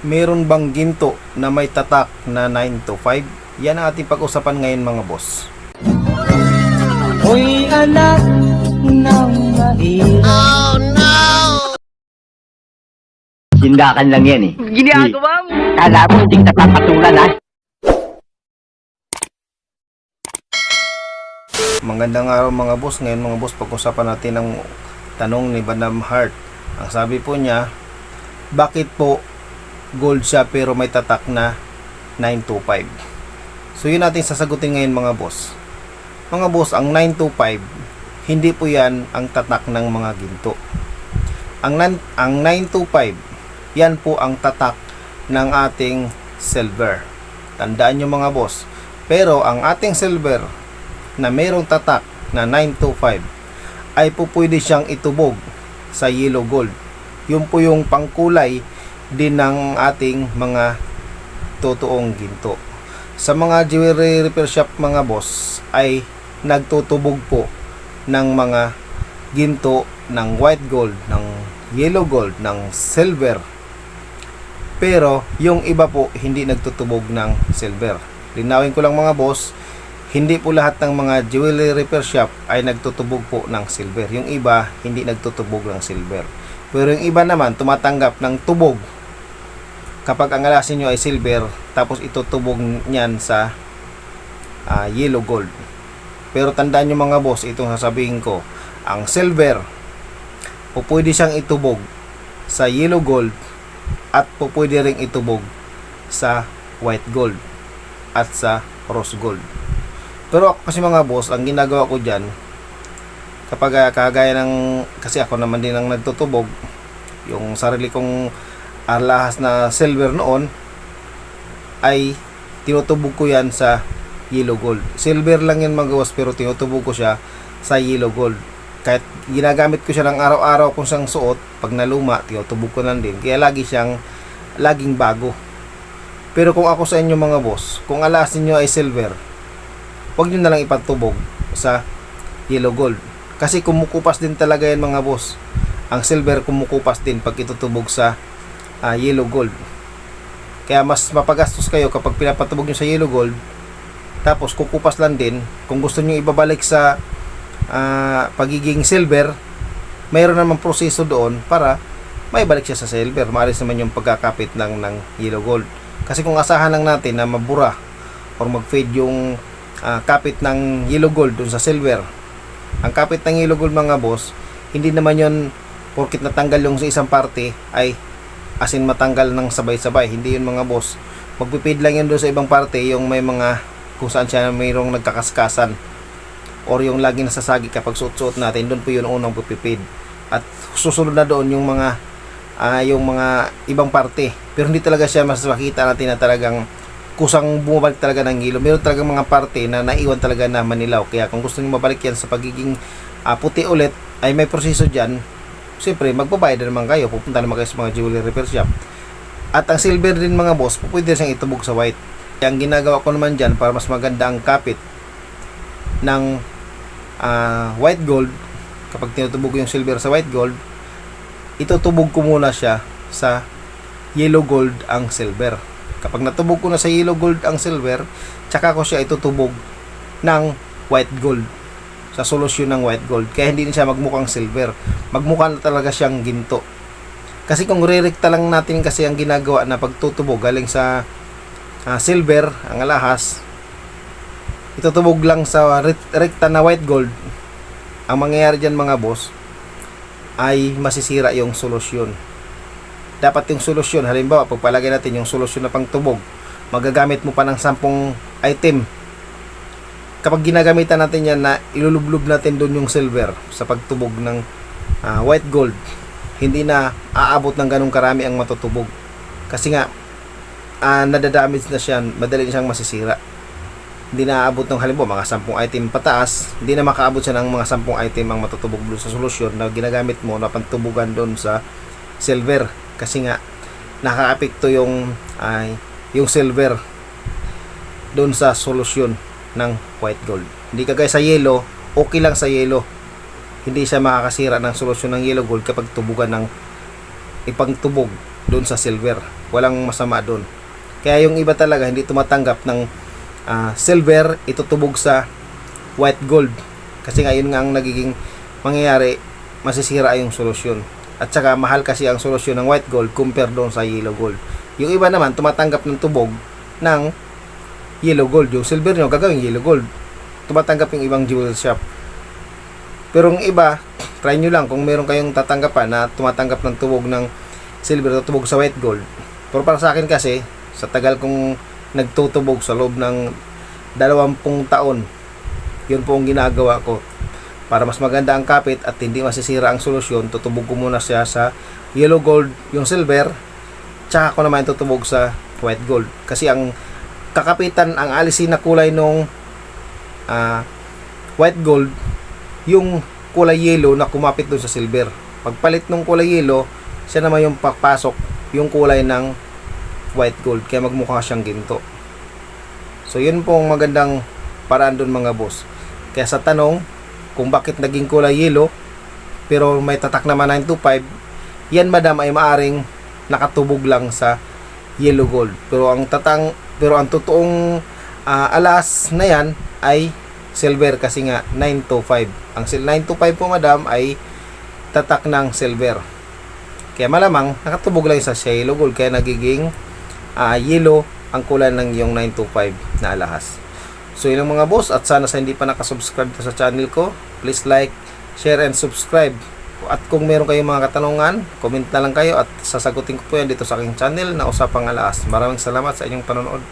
Meron bang ginto na may tatak na 9 to 5? Yan ang ating pag-usapan ngayon mga boss. Hoy anak ng mahirap Sindakan lang yan eh. Ginagawa mo. Kala mo hindi kita papatulan ha? Magandang araw mga boss. Ngayon mga boss, pag-usapan natin ang tanong ni Bandam Hart. Ang sabi po niya, bakit po gold siya pero may tatak na 925? So yun natin sasagutin ngayon mga boss. Mga boss, ang 925, hindi po yan ang tatak ng mga ginto. Ang, ang 925, yan po ang tatak ng ating silver. Tandaan nyo mga boss. Pero ang ating silver na mayroong tatak na 925 ay po pwede siyang itubog sa yellow gold. Yun po yung pangkulay din ng ating mga totoong ginto. Sa mga jewelry repair shop mga boss ay nagtutubog po ng mga ginto ng white gold, ng yellow gold, ng silver. Pero yung iba po hindi nagtutubog ng silver. Linawin ko lang mga boss, hindi po lahat ng mga jewelry repair shop ay nagtutubog po ng silver. Yung iba, hindi nagtutubog ng silver. Pero yung iba naman, tumatanggap ng tubog kapag ang alasin nyo ay silver, tapos itutubog niyan sa ah, yellow gold. Pero tandaan nyo mga boss, itong sasabihin ko, ang silver, po pwede siyang itubog sa yellow gold at po pwede ring itubog sa white gold at sa rose gold. Pero kasi mga boss, ang ginagawa ko dyan, kapag ah, kagaya ng, kasi ako naman din ang nagtutubog, yung sarili kong alahas na silver noon, ay tinutubog ko yan sa yellow gold. Silver lang yan boss, pero tinutubog ko siya sa yellow gold. Kahit ginagamit ko siya ng araw-araw kung siyang suot, pag naluma, tinutubog ko lang din. Kaya lagi siyang, laging bago. Pero kung ako sa inyo mga boss, kung alasin nyo ay silver, huwag nyo na lang ipatubog sa yellow gold. Kasi kumukupas din talaga yan mga boss. Ang silver kumukupas din pag itutubog sa ah, yellow gold. Kaya mas mapagastos kayo kapag pinapatubog nyo sa yellow gold. Tapos kukupas lang din. Kung gusto nyo ibabalik sa ah, pagiging silver, mayroon naman proseso doon para may balik siya sa silver. Maalis naman yung pagkakapit ng, ng yellow gold. Kasi kung asahan lang natin na mabura or mag-fade yung ah, kapit ng yellow gold dun sa silver. Ang kapit ng yellow gold mga boss, hindi naman yon porkit natanggal yung sa isang parte ay asin matanggal ng sabay-sabay. Hindi yun mga boss. Magpipid lang yun doon sa ibang parte yung may mga kung saan siya mayroong nagkakaskasan or yung lagi nasasagi kapag suot-suot natin, doon po yun unang pipipid. At susunod na doon yung mga ah, yung mga ibang parte. Pero hindi talaga siya mas makita natin na talagang kusang bumabalik talaga ng hilo. Meron talagang mga parte na naiwan talaga na manilaw. Kaya kung gusto niyo mabalik yan sa pagiging ah, puti ulit, ay may proseso dyan. Siyempre, magbabayad na naman kayo. Pupunta naman kayo sa mga jewelry repair shop. At ang silver din mga boss, pwede siyang itubog sa white. Ang ginagawa ko naman dyan para mas maganda ang kapit ng ah, white gold, kapag tinutubog yung silver sa white gold, itutubog ko muna siya sa yellow gold ang silver. Kapag natubog ko na sa yellow gold ang silver, tsaka ko siya itutubog ng white gold sa solusyon ng white gold. Kaya hindi na siya magmukhang silver. Magmukha na talaga siyang ginto. Kasi kung rirekta lang natin kasi ang ginagawa na pagtutubog galing sa ah, silver, ang alahas, itutubog lang sa re- rekta na white gold, ang mangyayari dyan mga boss, ay masisira yung solusyon. Dapat yung solusyon, halimbawa, pagpalagay natin yung solusyon na pangtubog, magagamit mo pa ng 10 item. Kapag ginagamitan natin yan na ilulublob natin doon yung silver sa pagtubog ng ah, white gold, hindi na aabot ng ganong karami ang matutubog. Kasi nga, ah, nadadamage na siya, madali siyang masisira. Hindi na aabot ng halimbawa mga 10 item pataas, hindi na makaabot siya ng mga 10 item ang matutubog doon sa solusyon na ginagamit mo na pantubugan doon sa silver. Kasi nga nakakaapekto yung ay yung silver doon sa solusyon ng white gold. Hindi kagaya sa yellow, okay lang sa yellow. Hindi siya makakasira ng solusyon ng yellow gold kapag tubugan ng ipangtubog doon sa silver. walang masama doon kaya yung iba talaga hindi tumatanggap ng ah, silver itutubog sa white gold kasi nga yun nga ang nagiging mangyayari masisira yung solusyon at saka mahal kasi ang solusyon ng white gold compare doon sa yellow gold yung iba naman tumatanggap ng tubog ng yellow gold. Yung silver nyo gagawin yellow gold. Tumatanggap yung ibang jewel shop. Pero yung iba try nyo lang. Kung meron kayong tatanggapan na tumatanggap ng tubog ng silver o tubog sa white gold. Pero para sa akin kasi sa tagal kong nagtutubog sa loob ng dalawampung taon yun po ang ginagawa ko. Para mas maganda ang kapit at hindi masisira ang solusyon tutubog ko muna siya sa yellow gold yung silver tsaka ko naman tutubog sa white gold. Kasi ang kakapitan ang alisin na kulay nung ah, white gold yung kulay yellow na kumapit doon sa silver. Pagpalit ng kulay yellow siya naman yung papasok yung kulay ng white gold kaya magmukha siyang ginto. So yun po ang magandang paraan doon mga boss. Kaya sa tanong kung bakit naging kulay yellow pero may tatak naman 925 yan madam ay maaring nakatubog lang sa yellow gold. Pero ang tatang pero ang totoong ah, alas na yan ay silver kasi nga 925 ang sil 925 po madam ay tatak ng silver. Kaya malamang nakatubog lang sa yellow gold kaya nagiging ah, yellow ang kulay ng yung 925 na alahas. So yun mga boss at sana sa hindi pa nakasubscribe sa channel ko, please like, share and subscribe. At kung meron kayong mga katanungan, comment na lang kayo at sasagutin ko po yan dito sa aking channel na Usapang Alaas. Maraming salamat sa inyong panonood.